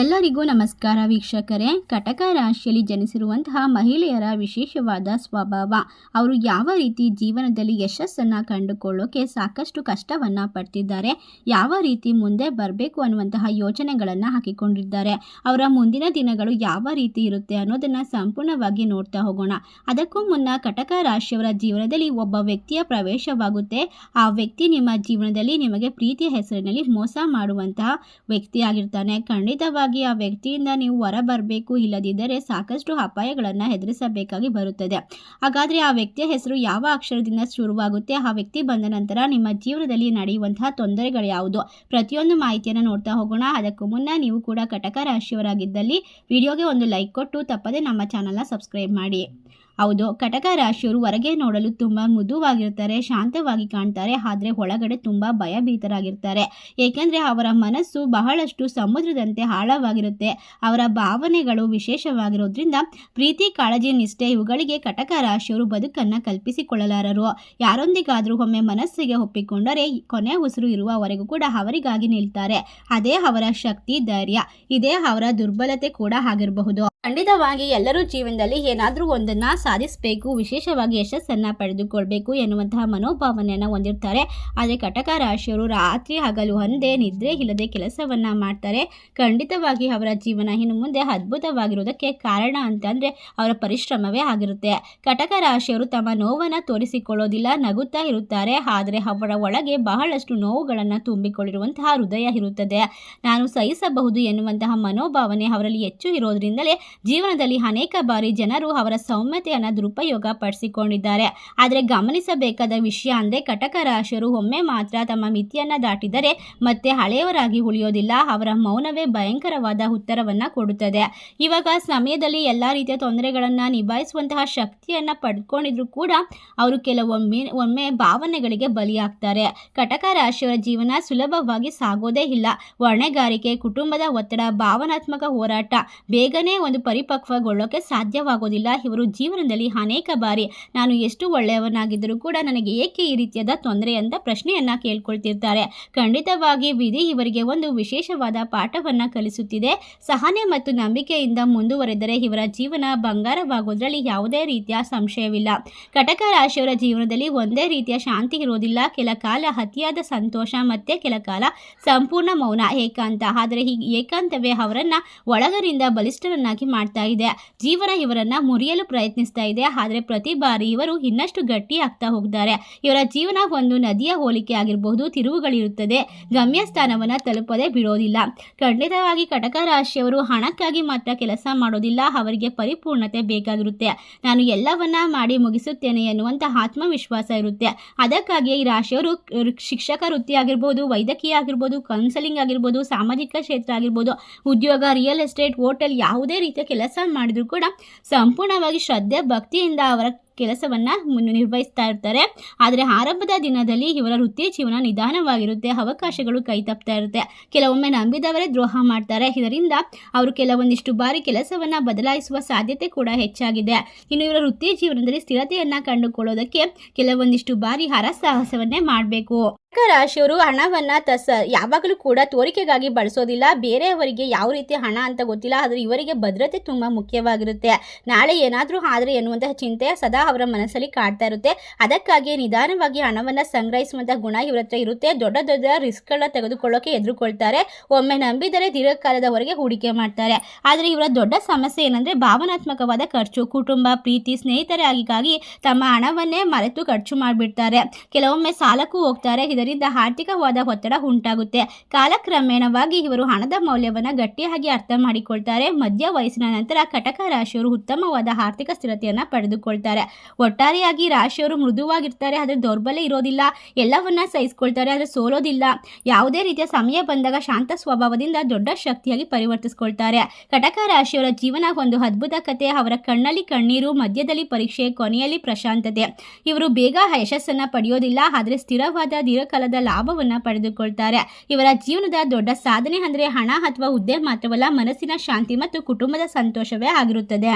ಎಲ್ಲರಿಗೂ ನಮಸ್ಕಾರ ವೀಕ್ಷಕರೇ. ಕಟಕ ರಾಶಿಯಲ್ಲಿ ಜನಿಸಿರುವಂತಹ ಮಹಿಳೆಯರ ವಿಶೇಷವಾದ ಸ್ವಭಾವ. ಅವರು ಯಾವ ರೀತಿ ಜೀವನದಲ್ಲಿ ಯಶಸ್ಸನ್ನು ಕಂಡುಕೊಳ್ಳೋಕೆ ಸಾಕಷ್ಟು ಕಷ್ಟವನ್ನು ಪಡ್ತಿದ್ದಾರೆ, ಯಾವ ರೀತಿ ಮುಂದೆ ಬರಬೇಕು ಅನ್ನುವಂತಹ ಯೋಚನೆಗಳನ್ನು ಹಾಕಿಕೊಂಡಿದ್ದಾರೆ, ಅವರ ಮುಂದಿನ ದಿನಗಳು ಯಾವ ರೀತಿ ಇರುತ್ತೆ ಅನ್ನೋದನ್ನು ಸಂಪೂರ್ಣವಾಗಿ ನೋಡ್ತಾ ಹೋಗೋಣ. ಅದಕ್ಕೂ ಮುನ್ನ ಕಟಕ ರಾಶಿಯವರ ಜೀವನದಲ್ಲಿ ಒಬ್ಬ ವ್ಯಕ್ತಿಯ ಪ್ರವೇಶವಾಗುತ್ತೆ. ಆ ವ್ಯಕ್ತಿ ನಿಮ್ಮ ಜೀವನದಲ್ಲಿ ನಿಮಗೆ ಪ್ರೀತಿಯ ಹೆಸರಿನಲ್ಲಿ ಮೋಸ ಮಾಡುವಂತಹ ವ್ಯಕ್ತಿಯಾಗಿರ್ತಾನೆ. ಖಂಡಿತವಾಗಿ ಆ ವ್ಯಕ್ತಿಯಿಂದ ನೀವು ಹೊರ ಬರಬೇಕು ಇಲ್ಲದಿದ್ದರೆ ಸಾಕಷ್ಟು ಅಪಾಯಗಳನ್ನು ಎದುರಿಸಬೇಕಾಗಿ ಬರುತ್ತದೆ. ಹಾಗಾದರೆ ಆ ವ್ಯಕ್ತಿಯ ಹೆಸರು ಯಾವ ಅಕ್ಷರದಿಂದ ಶುರುವಾಗುತ್ತೆ? ಆ ವ್ಯಕ್ತಿ ಬಂದ ನಂತರ ನಿಮ್ಮ ಜೀವನದಲ್ಲಿ ನಡೆಯುವಂತಹ ತೊಂದರೆಗಳು ಯಾವುದು? ಪ್ರತಿಯೊಂದು ಮಾಹಿತಿಯನ್ನು ನೋಡ್ತಾ ಹೋಗೋಣ. ಅದಕ್ಕೂ ಮುನ್ನ ನೀವು ಕೂಡ ಕಟಕ ರಾಶಿಯವರಾಗಿದ್ದಲ್ಲಿ ವಿಡಿಯೋಗೆ ಒಂದು ಲೈಕ್ ಕೊಟ್ಟು ತಪ್ಪದೆ ನಮ್ಮ ಚಾನಲ್ನ ಸಬ್ಸ್ಕ್ರೈಬ್ ಮಾಡಿ. ಹೌದು, ಕಟಕ ರಾಶಿಯವರು ಹೊರಗೆ ನೋಡಲು ತುಂಬ ಮೃದುವಾಗಿರ್ತಾರೆ ಶಾಂತವಾಗಿ ಕಾಣ್ತಾರೆ, ಆದರೆ ಒಳಗಡೆ ತುಂಬಾ ಭಯಭೀತರಾಗಿರ್ತಾರೆ. ಏಕೆಂದರೆ ಅವರ ಮನಸ್ಸು ಬಹಳಷ್ಟು ಸಮುದ್ರದಂತೆ ಆಳವಾಗಿರುತ್ತೆ. ಅವರ ಭಾವನೆಗಳು ವಿಶೇಷವಾಗಿರೋದ್ರಿಂದ ಪ್ರೀತಿ, ಕಾಳಜಿ, ನಿಷ್ಠೆ ಇವುಗಳಿಗೆ ಕಟಕ ರಾಶಿಯವರು ಬದುಕನ್ನ ಕಲ್ಪಿಸಿಕೊಳ್ಳಲಾರರು. ಯಾರೊಂದಿಗಾದರೂ ಒಮ್ಮೆ ಮನಸ್ಸಿಗೆ ಒಪ್ಪಿಕೊಂಡರೆ ಕೊನೆ ಉಸಿರು ಇರುವವರೆಗೂ ಕೂಡ ಅವರಿಗಾಗಿ ನಿಲ್ತಾರೆ. ಅದೇ ಅವರ ಶಕ್ತಿ, ಧೈರ್ಯ. ಇದೇ ಅವರ ದುರ್ಬಲತೆ ಕೂಡ ಆಗಿರಬಹುದು. ಖಂಡಿತವಾಗಿ ಎಲ್ಲರೂ ಜೀವನದಲ್ಲಿ ಏನಾದರೂ ಒಂದನ್ನು ಸಾಧಿಸಬೇಕು, ವಿಶೇಷವಾಗಿ ಯಶಸ್ಸನ್ನು ಪಡೆದುಕೊಳ್ಬೇಕು ಎನ್ನುವಂತಹ ಮನೋಭಾವನೆಯನ್ನು ಹೊಂದಿರ್ತಾರೆ. ಆದರೆ ಕಟಕ ರಾಶಿಯವರು ರಾತ್ರಿ ಹಗಲು ಒಂದೇ ನಿದ್ರೆ ಇಲ್ಲದೆ ಕೆಲಸವನ್ನು ಮಾಡ್ತಾರೆ. ಖಂಡಿತವಾಗಿ ಅವರ ಜೀವನ ಇನ್ನು ಮುಂದೆ ಅದ್ಭುತವಾಗಿರುವುದಕ್ಕೆ ಕಾರಣ ಅಂತಂದರೆ ಅವರ ಪರಿಶ್ರಮವೇ ಆಗಿರುತ್ತೆ. ಕಟಕ ರಾಶಿಯವರು ತಮ್ಮ ನೋವನ್ನು ತೋರಿಸಿಕೊಳ್ಳೋದಿಲ್ಲ, ನಗುತ್ತಾ ಇರುತ್ತಾರೆ. ಆದರೆ ಅವರ ಒಳಗೆ ಬಹಳಷ್ಟು ನೋವುಗಳನ್ನು ತುಂಬಿಕೊಂಡಿರುವಂತಹ ಹೃದಯ ಇರುತ್ತದೆ. ನಾನು ಸಹಿಸಬಹುದು ಎನ್ನುವಂತಹ ಮನೋಭಾವನೆ ಅವರಲ್ಲಿ ಹೆಚ್ಚು ಇರೋದ್ರಿಂದಲೇ ಜೀವನದಲ್ಲಿ ಅನೇಕ ಬಾರಿ ಜನರು ಅವರ ಸೌಮ್ಯತೆಯನ್ನು ದುರುಪಯೋಗ ಪಡಿಸಿಕೊಂಡಿದ್ದಾರೆ. ಆದರೆ ಗಮನಿಸಬೇಕಾದ ವಿಷಯ ಅಂದರೆ ಕಟಕ ರಾಶಿಯರು ಒಮ್ಮೆ ಮಾತ್ರ ತಮ್ಮ ಮಿತಿಯನ್ನು ದಾಟಿದರೆ ಮತ್ತೆ ಹಳೆಯವರಾಗಿ ಉಳಿಯೋದಿಲ್ಲ. ಅವರ ಮೌನವೇ ಭಯಂಕರವಾದ ಉತ್ತರವನ್ನು ಕೊಡುತ್ತದೆ. ಇವಾಗ ಸಮಯದಲ್ಲಿ ಎಲ್ಲ ರೀತಿಯ ತೊಂದರೆಗಳನ್ನು ನಿಭಾಯಿಸುವಂತಹ ಶಕ್ತಿಯನ್ನು ಪಡ್ಕೊಂಡಿದ್ರು ಕೂಡ ಅವರು ಕೆಲವೊಮ್ಮೆ, ಒಮ್ಮೆ ಭಾವನೆಗಳಿಗೆ ಬಲಿಯಾಗ್ತಾರೆ. ಕಟಕ ರಾಶಿಯವರ ಜೀವನ ಸುಲಭವಾಗಿ ಸಾಗೋದೇ ಇಲ್ಲ. ಹೊಣೆಗಾರಿಕೆ, ಕುಟುಂಬದ ಒತ್ತಡ, ಭಾವನಾತ್ಮಕ ಹೋರಾಟ, ಬೇಗನೆ ಒಂದು ಪರಿಪಕ್ವಗೊಳ್ಳೋಕೆ ಸಾಧ್ಯವಾಗೋದಿಲ್ಲ. ಇವರು ಜೀವನದಲ್ಲಿ ಅನೇಕ ಬಾರಿ ನಾನು ಎಷ್ಟು ಒಳ್ಳೆಯವನಾಗಿದ್ದರೂ ಕೂಡ ನನಗೆ ಏಕೆ ಈ ರೀತಿಯಾದ ತೊಂದರೆ ಅಂತ ಪ್ರಶ್ನೆಯನ್ನ ಕೇಳ್ಕೊಳ್ತಿರ್ತಾರೆ. ಖಂಡಿತವಾಗಿ ವಿಧಿ ಇವರಿಗೆ ಒಂದು ವಿಶೇಷವಾದ ಪಾಠವನ್ನ ಕಲಿಸುತ್ತಿದೆ. ಸಹನೆ ಮತ್ತು ನಂಬಿಕೆಯಿಂದ ಮುಂದುವರೆದರೆ ಇವರ ಜೀವನ ಬಂಗಾರವಾಗೋದ್ರಲ್ಲಿ ಯಾವುದೇ ರೀತಿಯ ಸಂಶಯವಿಲ್ಲ. ಕಟಕ ರಾಶಿಯವರ ಜೀವನದಲ್ಲಿ ಒಂದೇ ರೀತಿಯ ಶಾಂತಿ ಇರೋದಿಲ್ಲ. ಕೆಲ ಕಾಲ ಅತಿಯಾದ ಸಂತೋಷ ಮತ್ತೆ ಕೆಲ ಕಾಲ ಸಂಪೂರ್ಣ ಮೌನ ಏಕಾಂತ. ಆದರೆ ಈ ಏಕಾಂತವೇ ಅವರನ್ನು ಒಳಗರಿಂದ ಬಲಿಷ್ಠರನ್ನಾಗಿ ಮಾಡ್ತಾ ಇದೆ. ಜೀವನ ಇವರನ್ನ ಮುರಿಯಲು ಪ್ರಯತ್ನಿಸ್ತಾ ಇದೆ. ಆದರೆ ಪ್ರತಿ ಬಾರಿ ಇವರು ಇನ್ನಷ್ಟು ಗಟ್ಟಿ ಆಗ್ತಾ ಹೋಗ್ತಾರೆ. ಇವರ ಜೀವನ ಒಂದು ನದಿಯ ಹೋಲಿಕೆ ಆಗಿರಬಹುದು ತಿರುವುಗಳಿರುತ್ತದೆ. ಗಮ್ಯಸ್ಥಾನವನ್ನು ತಲುಪದೆ ಬಿಡೋದಿಲ್ಲ. ಖಂಡಿತವಾಗಿ ಕಟಕ ರಾಶಿಯವರು ಹಣಕ್ಕಾಗಿ ಮಾತ್ರ ಕೆಲಸ ಮಾಡೋದಿಲ್ಲ. ಅವರಿಗೆ ಪರಿಪೂರ್ಣತೆ ಬೇಕಾಗಿರುತ್ತೆ. ನಾನು ಎಲ್ಲವನ್ನ ಮಾಡಿ ಮುಗಿಸುತ್ತೇನೆ ಎನ್ನುವಂತಹ ಆತ್ಮವಿಶ್ವಾಸ ಇರುತ್ತೆ. ಅದಕ್ಕಾಗಿ ಈ ರಾಶಿಯವರು ಶಿಕ್ಷಕ ವೃತ್ತಿ ಆಗಿರ್ಬೋದು, ವೈದ್ಯಕೀಯ ಆಗಿರ್ಬೋದು ಕೌನ್ಸಲಿಂಗ್ ಆಗಿರ್ಬೋದು, ಸಾಮಾಜಿಕ ಕ್ಷೇತ್ರ ಆಗಿರ್ಬೋದು, ಉದ್ಯೋಗ ರಿಯಲ್ ಎಸ್ಟೇಟ್ ಹೋಟೆಲ್ ಯಾವುದೇ ರೀತಿಯ ಕೆಲಸ ಮಾಡಿದ್ರು ಕೂಡ ಸಂಪೂರ್ಣವಾಗಿ ಶ್ರದ್ಧೆ ಭಕ್ತಿಯಿಂದ ಅವರ ಕೆಲಸವನ್ನು ನಿರ್ವಹಿಸ್ತಾ ಇರ್ತಾರೆ. ಆದರೆ ಆರಂಭದ ದಿನದಲ್ಲಿ ಇವರ ವೃತ್ತಿ ಜೀವನ ನಿಧಾನವಾಗಿರುತ್ತೆ, ಅವಕಾಶಗಳು ಕೈ ತಪ್ತಾ ಇರುತ್ತೆ. ಕೆಲವೊಮ್ಮೆ ನಂಬಿದವರೇ ದ್ರೋಹ ಮಾಡ್ತಾರೆ. ಇದರಿಂದ ಅವರು ಕೆಲವೊಂದಿಷ್ಟು ಬಾರಿ ಕೆಲಸವನ್ನು ಬದಲಾಯಿಸುವ ಸಾಧ್ಯತೆ ಕೂಡ ಹೆಚ್ಚಾಗಿದೆ. ಇನ್ನು ಇವರ ವೃತ್ತಿ ಜೀವನದಲ್ಲಿ ಸ್ಥಿರತೆಯನ್ನು ಕಂಡುಕೊಳ್ಳೋದಕ್ಕೆ ಕೆಲವೊಂದಿಷ್ಟು ಬಾರಿ ಹರಸಾಹಸವನ್ನೇ ಮಾಡಬೇಕು. ರಾಶಿಯವರು ಹಣವನ್ನು ತಸ, ಯಾವಾಗಲೂ ಕೂಡ ತೋರಿಕೆಗಾಗಿ ಬಳಸೋದಿಲ್ಲ. ಬೇರೆಯವರಿಗೆ ಯಾವ ರೀತಿ ಹಣ ಅಂತ ಗೊತ್ತಿಲ್ಲ. ಆದರೆ ಇವರಿಗೆ ಭದ್ರತೆ ತುಂಬ ಮುಖ್ಯವಾಗಿರುತ್ತೆ. ನಾಳೆ ಏನಾದರೂ ಆದರೆ ಎನ್ನುವಂತಹ ಚಿಂತೆ ಸದಾ ಅವರ ಮನಸ್ಸಲ್ಲಿ ಕಾಡ್ತಾ ಇರುತ್ತೆ. ಅದಕ್ಕಾಗಿ ನಿಧಾನವಾಗಿ ಹಣವನ್ನು ಸಂಗ್ರಹಿಸುವಂತಹ ಗುಣ ಇವರ ಹತ್ರ ಇರುತ್ತೆ. ದೊಡ್ಡ ದೊಡ್ಡ ರಿಸ್ಕ್ಗಳನ್ನ ತೆಗೆದುಕೊಳ್ಳೋಕೆ ಎದುರುಕೊಳ್ತಾರೆ ಒಮ್ಮೆ ನಂಬಿದರೆ ದೀರ್ಘಕಾಲದವರೆಗೆ ಹೂಡಿಕೆ ಮಾಡ್ತಾರೆ. ಆದರೆ ಇವರ ದೊಡ್ಡ ಸಮಸ್ಯೆ ಏನಂದರೆ ಭಾವನಾತ್ಮಕವಾದ ಖರ್ಚು, ಕುಟುಂಬ, ಪ್ರೀತಿ ಸ್ನೇಹಿತರಾಗಿಗಾಗಿ ತಮ್ಮ ಹಣವನ್ನೇ ಮರೆತು ಖರ್ಚು ಮಾಡಿಬಿಡ್ತಾರೆ. ಕೆಲವೊಮ್ಮೆ ಸಾಲಕ್ಕೂ ಹೋಗ್ತಾರೆ. ಇದರಿಂದ ಆರ್ಥಿಕವಾದ ಒತ್ತಡ ಉಂಟಾಗುತ್ತೆ. ಕಾಲಕ್ರಮೇಣವಾಗಿ ಇವರು ಹಣದ ಮೌಲ್ಯವನ್ನು ಗಟ್ಟಿಯಾಗಿ ಅರ್ಥ ಮಾಡಿಕೊಳ್ತಾರೆ. ಮಧ್ಯ ವಯಸ್ಸಿನ ನಂತರ ಕಟಕ ರಾಶಿಯವರು ಉತ್ತಮವಾದ ಆರ್ಥಿಕ ಸ್ಥಿರತೆಯನ್ನು ಪಡೆದುಕೊಳ್ತಾರೆ. ಒಟ್ಟಾರೆಯಾಗಿ ರಾಶಿಯವರು ಮೃದುವಾಗಿರ್ತಾರೆ, ಆದರೆ ದೌರ್ಬಲ್ಯ ಇರೋದಿಲ್ಲ. ಎಲ್ಲವನ್ನ ಸಹಿಸ್ಕೊಳ್ತಾರೆ, ಆದರೆ ಸೋಲೋದಿಲ್ಲ. ಯಾವುದೇ ರೀತಿಯ ಸಮಯ ಬಂದಾಗ ಶಾಂತ ಸ್ವಭಾವದಿಂದ ದೊಡ್ಡ ಶಕ್ತಿಯಾಗಿ ಪರಿವರ್ತಿಸ್ಕೊಳ್ತಾರೆ. ಕಟಕ ರಾಶಿಯವರ ಜೀವನ ಒಂದು ಅದ್ಭುತ ಕತೆ. ಅವರ ಕಣ್ಣಲ್ಲಿ ಕಣ್ಣೀರು, ಮಧ್ಯದಲ್ಲಿ ಪರೀಕ್ಷೆ, ಕೊನೆಯಲ್ಲಿ ಪ್ರಶಾಂತತೆ. ಇವರು ಬೇಗ ಯಶಸ್ಸನ್ನು ಪಡೆಯೋದಿಲ್ಲ, ಆದರೆ ಸ್ಥಿರವಾದ ದೀರ್ಘಕಾಲದ ಲಾಭವನ್ನು ಪಡೆದುಕೊಳ್ತಾರೆ. ಇವರ ಜೀವನದ ದೊಡ್ಡ ಸಾಧನೆ ಅಂದರೆ ಹಣ ಅಥವಾ ಹುದ್ದೆ ಮಾತ್ರವಲ್ಲ, ಮನಸ್ಸಿನ ಶಾಂತಿ ಮತ್ತು ಕುಟುಂಬದ ಸಂತೋಷವೇ ಆಗಿರುತ್ತದೆ.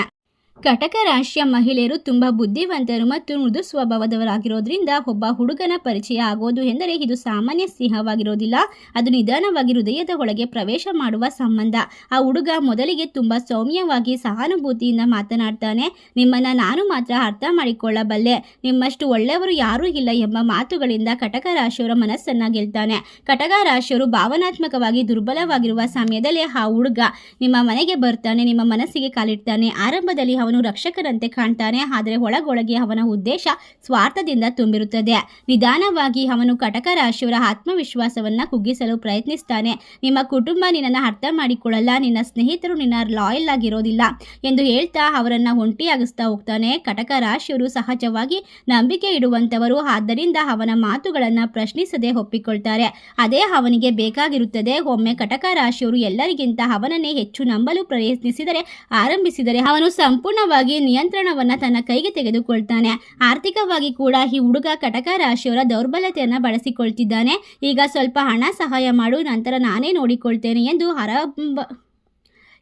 ಕಟಕ ರಾಶಿಯ ಮಹಿಳೆಯರು ತುಂಬ ಬುದ್ಧಿವಂತರು ಮತ್ತು ಮೃದು ಸ್ವಭಾವದವರಾಗಿರೋದ್ರಿಂದ ಒಬ್ಬ ಹುಡುಗನ ಪರಿಚಯ ಆಗೋದು ಎಂದರೆ ಇದು ಸಾಮಾನ್ಯ ಸ್ನೇಹವಾಗಿರೋದಿಲ್ಲ ಅದು ನಿಧಾನವಾಗಿ ಹೃದಯದ ಒಳಗೆ ಪ್ರವೇಶ ಮಾಡುವ ಸಂಬಂಧ. ಆ ಹುಡುಗ ಮೊದಲಿಗೆ ತುಂಬ ಸೌಮ್ಯವಾಗಿ ಸಹಾನುಭೂತಿಯಿಂದ ಮಾತನಾಡ್ತಾನೆ. ನಿಮ್ಮನ್ನ ನಾನು ಮಾತ್ರ ಅರ್ಥ ಮಾಡಿಕೊಳ್ಳಬಲ್ಲೆ. ನಿಮ್ಮಷ್ಟು ಒಳ್ಳೆಯವರು ಯಾರೂ ಇಲ್ಲ ಎಂಬ ಮಾತುಗಳಿಂದ ಕಟಕ ರಾಶಿಯವರ ಮನಸ್ಸನ್ನ ಗೆಲ್ತಾನೆ. ಕಟಕ ರಾಶಿಯವರು ಭಾವನಾತ್ಮಕವಾಗಿ ದುರ್ಬಲವಾಗಿರುವ ಸಮಯದಲ್ಲಿ ಆ ಹುಡುಗ ನಿಮ್ಮ ಮನೆಗೆ ಬರ್ತಾನೆ, ನಿಮ್ಮ ಮನಸ್ಸಿಗೆ ಕಾಲಿಡ್ತಾನೆ. ಆರಂಭದಲ್ಲಿ ಅವನು ರಕ್ಷಕರಂತೆ ಕಾಣ್ತಾನೆ, ಆದರೆ ಒಳಗೊಳಗೆ ಅವನ ಉದ್ದೇಶ ಸ್ವಾರ್ಥದಿಂದ ತುಂಬಿರುತ್ತದೆ. ನಿಧಾನವಾಗಿ ಅವನು ಕಟಕ ರಾಶಿಯವರ ಆತ್ಮವಿಶ್ವಾಸವನ್ನ ಕುಗ್ಗಿಸಲು ಪ್ರಯತ್ನಿಸ್ತಾನೆ. ನಿಮ್ಮ ಕುಟುಂಬ ನಿನ್ನನ್ನು ಅರ್ಥ ಮಾಡಿಕೊಳ್ಳಲ್ಲ, ನಿನ್ನ ಸ್ನೇಹಿತರು ನಿನ್ನ ಲಾಯಲ್ ಆಗಿರೋದಿಲ್ಲ ಎಂದು ಹೇಳ್ತಾ ಅವರನ್ನು ಒಂಟಿಯಾಗಿಸ್ತಾ ಹೋಗ್ತಾನೆ. ಕಟಕ ರಾಶಿಯವರು ಸಹಜವಾಗಿ ನಂಬಿಕೆ ಇಡುವಂತವರು ಆದ್ದರಿಂದ ಅವನ ಮಾತುಗಳನ್ನ ಪ್ರಶ್ನಿಸದೆ ಒಪ್ಪಿಕೊಳ್ತಾರೆ. ಅದೇ ಅವನಿಗೆ ಬೇಕಾಗಿರುತ್ತದೆ. ಒಮ್ಮೆ ಕಟಕ ರಾಶಿಯವರು ಎಲ್ಲರಿಗಿಂತ ಅವನನ್ನೇ ಹೆಚ್ಚು ನಂಬಲು ಪ್ರಯತ್ನಿಸಿದರೆ, ಆರಂಭಿಸಿದರೆ ಅವನು ಸಂಪೂರ್ಣವಾಗಿ ನಿಯಂತ್ರಣವನ್ನ ತನ್ನ ಕೈಗೆ ತೆಗೆದುಕೊಳ್ತಾನೆ. ಆರ್ಥಿಕವಾಗಿ ಕೂಡ ಈ ಹುಡುಗ ಕಟಕ ರಾಶಿಯವರ ದೌರ್ಬಲ್ಯತೆಯನ್ನು ಬಳಸಿಕೊಳ್ತಿದ್ದಾನೆ. ಈಗ ಸ್ವಲ್ಪ ಹಣ ಸಹಾಯ ಮಾಡು, ನಂತರ ನಾನೇ ನೋಡಿಕೊಳ್ತೇನೆ ಎಂದು ಆರಂಭ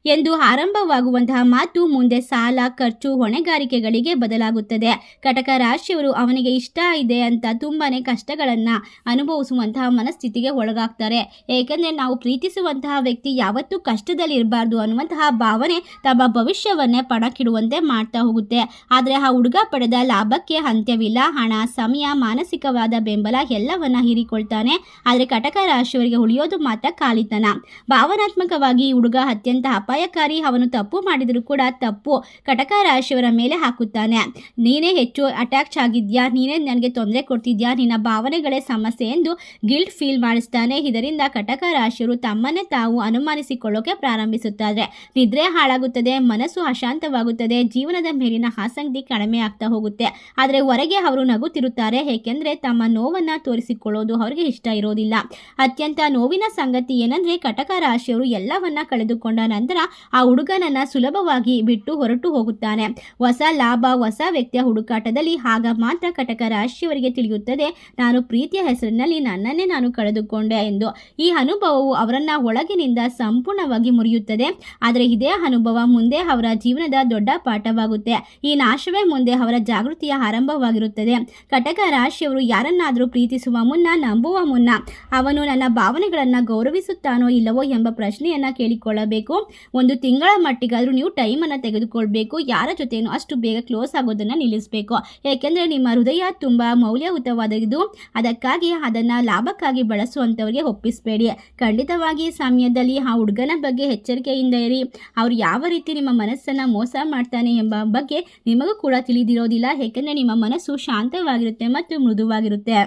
ಎಂದು ಆರಂಭವಾಗುವಂತಹ ಮಾತು ಮುಂದೆ ಸಾಲ, ಖರ್ಚು, ಹೊಣೆಗಾರಿಕೆಗಳಿಗೆ ಬದಲಾಗುತ್ತದೆ. ಕಟಕ ರಾಶಿಯವರು ಅವನಿಗೆ ಇಷ್ಟ ಇದೆ ಅಂತ ತುಂಬಾನೇ ಕಷ್ಟಗಳನ್ನು ಅನುಭವಿಸುವಂತಹ ಮನಸ್ಥಿತಿಗೆ ಒಳಗಾಗ್ತಾರೆ. ಏಕೆಂದರೆ ನಾವು ಪ್ರೀತಿಸುವಂತಹ ವ್ಯಕ್ತಿ ಯಾವತ್ತೂ ಕಷ್ಟದಲ್ಲಿ ಇರಬಾರ್ದು ಅನ್ನುವಂತಹ ಭಾವನೆ ತಮ್ಮ ಭವಿಷ್ಯವನ್ನೇ ಪಣಕ್ಕಿಡುವಂತೆ ಮಾಡ್ತಾ ಹೋಗುತ್ತೆ. ಆದರೆ ಆ ಹುಡುಗ ಪಡೆದ ಲಾಭಕ್ಕೆ ಅಂತ್ಯವಿಲ್ಲ. ಹಣ, ಸಮಯ, ಮಾನಸಿಕವಾದ ಬೆಂಬಲ ಎಲ್ಲವನ್ನ ಹೀರಿಕೊಳ್ತಾನೆ. ಆದರೆ ಕಟಕ ರಾಶಿಯವರಿಗೆ ಉಳಿಯೋದು ಮಾತ್ರ ಕಾಲಿತನ. ಭಾವನಾತ್ಮಕವಾಗಿ ಹುಡುಗ ಅತ್ಯಂತ ಅಪಾಯಕಾರಿ ಅವನು ತಪ್ಪು ಮಾಡಿದರೂ ಕೂಡ ತಪ್ಪು ಕಟಕ ರಾಶಿಯವರ ಮೇಲೆ ಹಾಕುತ್ತಾನೆ. ನೀನೇ ಹೆಚ್ಚು ಅಟ್ಯಾಚ್ ಆಗಿದ್ಯಾ ನೀನೇ ನನಗೆ ತೊಂದರೆ ಕೊಡ್ತಿದ್ಯಾ ನಿನ್ನ ಭಾವನೆಗಳೇ ಸಮಸ್ಯೆ ಎಂದು ಗಿಲ್ಟ್ ಫೀಲ್ ಮಾಡಿಸ್ತಾನೆ. ಇದರಿಂದ ಕಟಕ ರಾಶಿಯವರು ತಮ್ಮನ್ನೇ ತಾವು ಅನುಮಾನಿಸಿಕೊಳ್ಳೋಕೆ ಪ್ರಾರಂಭಿಸುತ್ತಾರೆ. ನಿದ್ರೆ ಹಾಳಾಗುತ್ತದೆ, ಮನಸ್ಸು ಅಶಾಂತವಾಗುತ್ತದೆ, ಜೀವನದ ಮೇಲಿನ ಆಸಕ್ತಿ ಕಡಿಮೆ ಆಗ್ತಾ ಹೋಗುತ್ತೆ. ಆದರೆ ಹೊರಗೆ ಅವರು ನಗುತ್ತಿರುತ್ತಾರೆ, ಏಕೆಂದರೆ ತಮ್ಮ ನೋವನ್ನ ತೋರಿಸಿಕೊಳ್ಳೋದು ಅವರಿಗೆ ಇಷ್ಟ ಇರೋದಿಲ್ಲ. ಅತ್ಯಂತ ನೋವಿನ ಸಂಗತಿ ಏನಂದರೆ ಕಟಕ ರಾಶಿಯವರು ಎಲ್ಲವನ್ನ ಕಳೆದುಕೊಂಡ ನಂತರ ಆ ಹುಡುಗನನ್ನ ಸುಲಭವಾಗಿ ಬಿಟ್ಟು ಹೊರಟು ಹೋಗುತ್ತಾನೆ. ಹೊಸ ಲಾಭ, ಹೊಸ ವ್ಯಕ್ತಿಯ ಹುಡುಕಾಟದಲ್ಲಿ ಆಗ ಮಾತ್ರ ಕಟಕ ರಾಶಿಯವರಿಗೆ ತಿಳಿಯುತ್ತದೆ, ನಾನು ಪ್ರೀತಿಯ ಹೆಸರಿನಲ್ಲಿ ನನ್ನನ್ನೇ ನಾನು ಕಳೆದುಕೊಂಡೆ ಎಂದು. ಈ ಅನುಭವವು ಅವರನ್ನ ಒಳಗಿನಿಂದ ಸಂಪೂರ್ಣವಾಗಿ ಮುರಿಯುತ್ತದೆ. ಆದರೆ ಇದೇ ಅನುಭವ ಮುಂದೆ ಅವರ ಜೀವನದ ದೊಡ್ಡ ಪಾಠವಾಗುತ್ತೆ. ಈ ನಾಶವೇ ಮುಂದೆ ಅವರ ಜಾಗೃತಿಯ ಆರಂಭವಾಗಿರುತ್ತದೆ. ಕಟಕ ರಾಶಿಯವರು ಯಾರನ್ನಾದರೂ ಪ್ರೀತಿಸುವ ಮುನ್ನ, ನಂಬುವ ಮುನ್ನ, ಅವನು ನನ್ನ ಭಾವನೆಗಳನ್ನು ಗೌರವಿಸುತ್ತಾನೋ ಇಲ್ಲವೋ ಎಂಬ ಪ್ರಶ್ನೆಯನ್ನ ಕೇಳಿಕೊಳ್ಳಬೇಕು. ಒಂದು ತಿಂಗಳ ಮಟ್ಟಿಗಾದರೂ ನೀವು ಟೈಮನ್ನು ತೆಗೆದುಕೊಳ್ಬೇಕು, ಯಾರ ಜೊತೆಯೂ ಅಷ್ಟು ಬೇಗ ಕ್ಲೋಸ್ ಆಗೋದನ್ನು ನಿಲ್ಲಿಸಬೇಕು. ಏಕೆಂದರೆ ನಿಮ್ಮ ಹೃದಯ ತುಂಬ ಮೌಲ್ಯಯುತವಾದದ್ದು ಅದಕ್ಕಾಗಿ ಅದನ್ನು ಲಾಭಕ್ಕಾಗಿ ಬಳಸುವಂಥವರಿಗೆ ಒಪ್ಪಿಸಬೇಡಿ. ಖಂಡಿತವಾಗಿ ಸಮಯದಲ್ಲಿ ಆ ಹುಡುಗನ ಬಗ್ಗೆ ಎಚ್ಚರಿಕೆಯಿಂದ ಇರಿ. ಅವ್ರು ಯಾವ ರೀತಿ ನಿಮ್ಮ ಮನಸ್ಸನ್ನು ಮೋಸ ಮಾಡ್ತಾನೆ ಎಂಬ ಬಗ್ಗೆ ನಿಮಗೂ ಕೂಡ ತಿಳಿದಿರೋದಿಲ್ಲ. ಏಕೆಂದರೆ ನಿಮ್ಮ ಮನಸ್ಸು ಶಾಂತವಾಗಿರುತ್ತೆ ಮತ್ತು ಮೃದುವಾಗಿರುತ್ತೆ.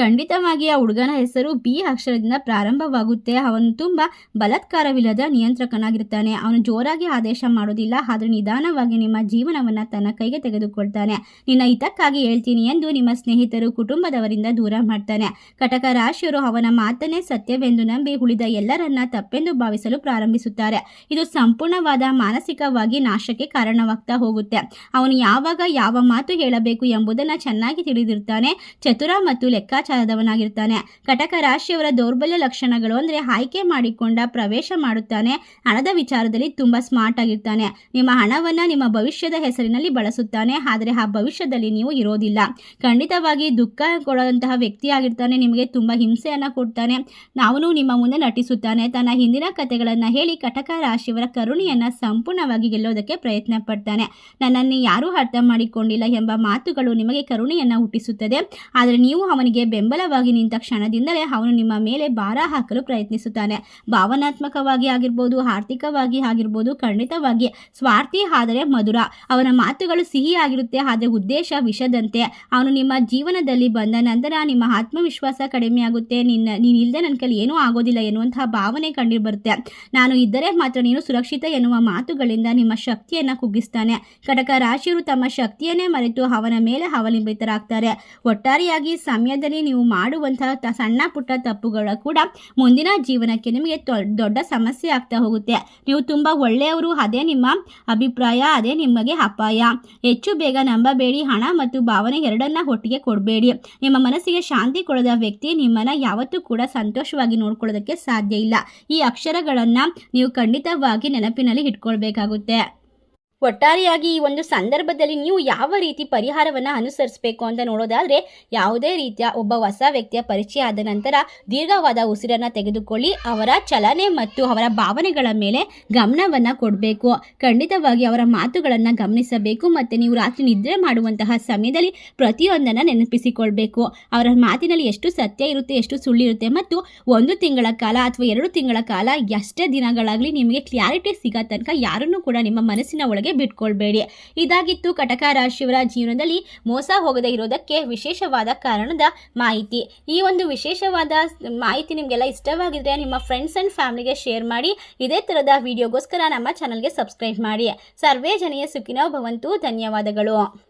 ಖಂಡಿತವಾಗಿ ಆ ಹುಡುಗನ ಹೆಸರು ಬಿ ಅಕ್ಷರದಿಂದ ಪ್ರಾರಂಭವಾಗುತ್ತೆ. ಅವನು ತುಂಬ ಬಲತ್ಕಾರವಿಲ್ಲದ ನಿಯಂತ್ರಕನಾಗಿರ್ತಾನೆ. ಅವನು ಜೋರಾಗಿ ಆದೇಶ ಮಾಡೋದಿಲ್ಲ, ಆದರೆ ನಿಧಾನವಾಗಿ ನಿಮ್ಮ ಜೀವನವನ್ನು ತನ್ನ ಕೈಗೆ ತೆಗೆದುಕೊಳ್ತಾನೆ. ನಿನ್ನ ಹಿತಕ್ಕಾಗಿ ಹೇಳ್ತೀನಿ ಎಂದು ನಿಮ್ಮ ಸ್ನೇಹಿತರು ಕುಟುಂಬದವರಿಂದ ದೂರ ಮಾಡ್ತಾನೆ. ಕಟಕ ರಾಶಿಯರು ಅವನ ಮಾತನ್ನೇ ಸತ್ಯವೆಂದು ನಂಬಿ ಉಳಿದ ಎಲ್ಲರನ್ನ ತಪ್ಪೆಂದು ಭಾವಿಸಲು ಪ್ರಾರಂಭಿಸುತ್ತಾರೆ. ಇದು ಸಂಪೂರ್ಣವಾದ ಮಾನಸಿಕವಾಗಿ ನಾಶಕ್ಕೆ ಕಾರಣವಾಗ್ತಾ ಹೋಗುತ್ತೆ. ಅವನು ಯಾವಾಗ ಯಾವ ಮಾತು ಹೇಳಬೇಕು ಎಂಬುದನ್ನು ಚೆನ್ನಾಗಿ ತಿಳಿದಿರ್ತಾನೆ. ಚತುರ ಮತ್ತು ಲೆಕ್ಕಾಚಾರದವನಾಗಿರ್ತಾನೆ ಕಟಕ ರಾಶಿಯವರ ದೌರ್ಬಲ್ಯ ಲಕ್ಷಣಗಳು ಅಂದರೆ ಆಯ್ಕೆ ಮಾಡಿಕೊಂಡ ಪ್ರವೇಶ ಮಾಡುತ್ತಾನೆ. ಹಣದ ವಿಚಾರದಲ್ಲಿ ತುಂಬ ಸ್ಮಾರ್ಟ್ ಆಗಿರ್ತಾನೆ. ನಿಮ್ಮ ಹಣವನ್ನು ನಿಮ್ಮ ಭವಿಷ್ಯದ ಹೆಸರಿನಲ್ಲಿ ಬಳಸುತ್ತಾನೆ. ಆದರೆ ಆ ಭವಿಷ್ಯದಲ್ಲಿ ನೀವು ಇರೋದಿಲ್ಲ. ಖಂಡಿತವಾಗಿ ದುಃಖ ಕೊಡುವಂತಹ ವ್ಯಕ್ತಿಯಾಗಿರ್ತಾನೆ ನಿಮಗೆ ತುಂಬ ಹಿಂಸೆಯನ್ನ ಕೊಡ್ತಾನೆ. ನಾವು ನಿಮ್ಮ ಮುಂದೆ ನಟಿಸುತ್ತಾನೆ. ತನ್ನ ಹಿಂದಿನ ಕಥೆಗಳನ್ನು ಹೇಳಿ ಕಟಕ ರಾಶಿಯವರ ಕರುಣೆಯನ್ನು ಸಂಪೂರ್ಣವಾಗಿ ಗೆಲ್ಲೋದಕ್ಕೆ ಪ್ರಯತ್ನ ಪಡ್ತಾನೆ. ನನ್ನನ್ನು ಯಾರೂ ಅರ್ಥ ಮಾಡಿಕೊಂಡಿಲ್ಲ ಎಂಬ ಮಾತುಗಳು ನಿಮಗೆ ಕರುಣೆಯನ್ನು ಹುಟ್ಟಿಸುತ್ತದೆ. ಆದರೆ ನೀವು ಅವನಿಗೆ ಬೆಂಬಲವಾಗಿ ನಿಂತ ಕ್ಷಣದಿಂದಲೇ ಅವನು ನಿಮ್ಮ ಮೇಲೆ ಭಾರ ಹಾಕಲು ಪ್ರಯತ್ನಿಸುತ್ತಾನೆ. ಭಾವನಾತ್ಮಕವಾಗಿ ಆಗಿರ್ಬೋದು, ಆರ್ಥಿಕವಾಗಿ ಆಗಿರ್ಬೋದು, ಖಂಡಿತವಾಗಿ ಸ್ವಾರ್ಥಿ ಆದರೆ ಮಧುರ. ಅವನ ಮಾತುಗಳು ಸಿಹಿ ಆಗಿರುತ್ತೆ ಆದರೆ ಉದ್ದೇಶ ವಿಷದಂತೆ. ಅವನು ನಿಮ್ಮ ಜೀವನದಲ್ಲಿ ಬಂದ ನಂತರ ನಿಮ್ಮ ಆತ್ಮವಿಶ್ವಾಸ ಕಡಿಮೆ ಆಗುತ್ತೆ ನಿನ್ನ ನೀನು ಇಲ್ಲದೆ ನನ್ನ ಕೈಲಿ ಏನೂ ಆಗೋದಿಲ್ಲ ಎನ್ನುವಂತಹ ಭಾವನೆ ಕಂಡು ಬರುತ್ತೆ. ನಾನು ಇದ್ದರೆ ಮಾತ್ರ ನೀನು ಸುರಕ್ಷಿತ ಎನ್ನುವ ಮಾತುಗಳಿಂದ ನಿಮ್ಮ ಶಕ್ತಿಯನ್ನು ಕುಗ್ಗಿಸ್ತಾನೆ. ಕಟಕ ರಾಶಿಯರು ತಮ್ಮ ಶಕ್ತಿಯನ್ನೇ ಮರೆತು ಅವನ ಮೇಲೆ ಅವಲಂಬಿತರಾಗ್ತಾರೆ. ಒಟ್ಟಾರೆಯಾಗಿ ಸಮಯದಲ್ಲಿ ನೀವು ಮಾಡುವಂತಹ ಸಣ್ಣ ಪುಟ್ಟ ತಪ್ಪುಗಳು ಕೂಡ ಮುಂದಿನ ಜೀವನಕ್ಕೆ ನಿಮಗೆ ದೊಡ್ಡ ಸಮಸ್ಯೆ ಆಗ್ತಾ ಹೋಗುತ್ತೆ. ನೀವು ತುಂಬ ಒಳ್ಳೆಯವರು, ಅದೇ ನಿಮ್ಮ ಅಭಿಪ್ರಾಯ, ಅದೇ ನಿಮಗೆ ಅಪಾಯ. ಹೆಚ್ಚು ಬೇಗ ನಂಬಬೇಡಿ, ಹಣ ಮತ್ತು ಭಾವನೆ ಎರಡನ್ನ ಒಟ್ಟಿಗೆ ಕೊಡಬೇಡಿ. ನಿಮ್ಮ ಮನಸ್ಸಿಗೆ ಶಾಂತಿ ಕೊಡದ ವ್ಯಕ್ತಿ ನಿಮ್ಮನ್ನ ಯಾವತ್ತೂ ಕೂಡ ಸಂತೋಷವಾಗಿ ನೋಡ್ಕೊಳ್ಳೋದಕ್ಕೆ ಸಾಧ್ಯ ಇಲ್ಲ. ಈ ಅಕ್ಷರಗಳನ್ನು ನೀವು ಖಂಡಿತವಾಗಿ ನೆನಪಿನಲ್ಲಿ ಇಟ್ಕೊಳ್ಬೇಕಾಗುತ್ತೆ. ಒಟ್ಟಾರೆಯಾಗಿ ಈ ಒಂದು ಸಂದರ್ಭದಲ್ಲಿ ನೀವು ಯಾವ ರೀತಿ ಪರಿಹಾರವನ್ನು ಅನುಸರಿಸಬೇಕು ಅಂತ ನೋಡೋದಾದರೆ ಯಾವುದೇ ರೀತಿಯ ಒಬ್ಬ ಹೊಸ ವ್ಯಕ್ತಿಯ ಪರಿಚಯ ಆದ ನಂತರ ದೀರ್ಘವಾದ ಉಸಿರನ್ನು ತೆಗೆದುಕೊಳ್ಳಿ, ಅವರ ಚಲನೆ ಮತ್ತು ಅವರ ಭಾವನೆಗಳ ಮೇಲೆ ಗಮನವನ್ನು ಕೊಡಬೇಕು. ಖಂಡಿತವಾಗಿ ಅವರ ಮಾತುಗಳನ್ನು ಗಮನಿಸಬೇಕು ಮತ್ತು ನೀವು ರಾತ್ರಿ ನಿದ್ರೆ ಮಾಡುವಂತಹ ಸಮಯದಲ್ಲಿ ಪ್ರತಿಯೊಂದನ್ನು ನೆನಪಿಸಿಕೊಳ್ಬೇಕು. ಅವರ ಮಾತಿನಲ್ಲಿ ಎಷ್ಟು ಸತ್ಯ ಇರುತ್ತೆ, ಎಷ್ಟು ಸುಳ್ಳಿರುತ್ತೆ ಮತ್ತು ಒಂದು ತಿಂಗಳ ಕಾಲ ಅಥವಾ ಎರಡು ತಿಂಗಳ ಕಾಲ ಎಷ್ಟೇ ದಿನಗಳಾಗಲಿ ನಿಮಗೆ ಕ್ಲಾರಿಟಿ ಸಿಗೋ ತನಕ ಯಾರನ್ನೂ ಕೂಡ ನಿಮ್ಮ ಮನಸ್ಸಿನ ಒಳಗೆ ಬಿಟ್ಕೊಳ್ಬೇಡಿ. ಇದಾಗಿತ್ತು ಕಟಕ ರಾಶಿಯವರ ಜೀವನದಲ್ಲಿ ಮೋಸ ಹೋಗದೇ ಇರೋದಕ್ಕೆ ವಿಶೇಷವಾದ ಕಾರಣದ ಮಾಹಿತಿ. ಈ ಒಂದು ವಿಶೇಷವಾದ ಮಾಹಿತಿ ನಿಮಗೆಲ್ಲ ಇಷ್ಟವಾಗಿದ್ರೆ ನಿಮ್ಮ ಫ್ರೆಂಡ್ಸ್ ಆ್ಯಂಡ್ ಫ್ಯಾಮಿಲಿಗೆ ಶೇರ್ ಮಾಡಿ. ಇದೇ ಥರದ ವಿಡಿಯೋಗೋಸ್ಕರ ನಮ್ಮ ಚಾನಲ್ಗೆ ಸಬ್ಸ್ಕ್ರೈಬ್ ಮಾಡಿ. ಸರ್ವೇ ಜನೆಯ ಸುಖಿನೋ ಭವಂತು. ಧನ್ಯವಾದಗಳು.